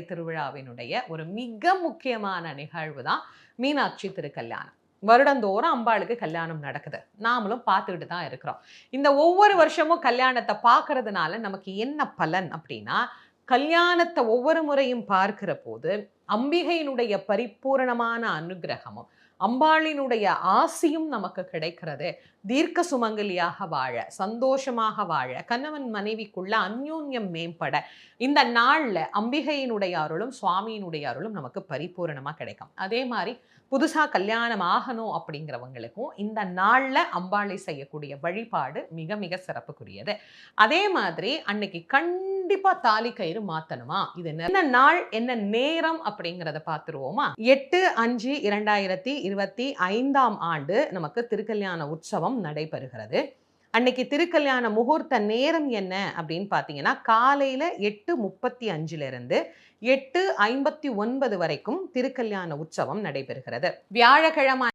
திருவிழாவினுடைய ஒரு மிக முக்கியமான நிகழ்வு தான் மீனாட்சி திருக்கல்யாணம். வருடந்தோறும் அம்பாளுக்கு கல்யாணம் நடக்குது. நாமளும் பார்த்துக்கிட்டு தான் இருக்கிறோம். இந்த ஒவ்வொரு வருஷமும் கல்யாணத்தை பார்க்கறதுனால நமக்கு என்ன பலன் அப்படின்னா கல்யாணத்தை ஒவ்வொரு முறையும் பார்க்கிற போது அம்பிகையினுடைய பரிபூரணமான அனுகிரகமும் அம்பாளினுடைய ஆசியும் நமக்கு கிடைக்கிறது. தீர்க்க சுமங்கலியாக வாழ சந்தோஷமாக வாழ கணவன் மனைவிக்குள்ள அந்யோன்யம் மேம்பட இந்த நாள்ல அம்பிகையினுடைய அருளும் சுவாமியினுடைய அருளும் நமக்கு பரிபூரணமா கிடைக்கும். அதே மாதிரி புதுசாக கல்யாணம் ஆகணும் அப்படிங்கிறவங்களுக்கும் இந்த நாள்ல அம்பாளை செய்யக்கூடிய வழிபாடு மிக மிக சிறப்புக்குரியது. அதே மாதிரி அன்னைக்கு கண்டிப்பா தாலி கயிறு மாத்தணுமா? இது என்ன நாள் என்ன நேரம் அப்படிங்கிறத பார்த்துருவோமா? எட்டு அஞ்சு இரண்டாயிரத்தி இருபத்தி ஐந்தாம் ஆண்டு நமக்கு திருக்கல்யாண உற்சவம் நடைபெறுகிறது. அன்னைக்கு திருக்கல்யாண முகூர்த்த நேரம் என்ன அப்படின்னு பார்த்தீங்கன்னா காலையில எட்டு முப்பத்தி அஞ்சிலிருந்து எட்டு ஐம்பத்தி ஒன்பது வரைக்கும் திருக்கல்யாண உற்சவம் நடைபெறுகிறது. வியாழக்கிழமை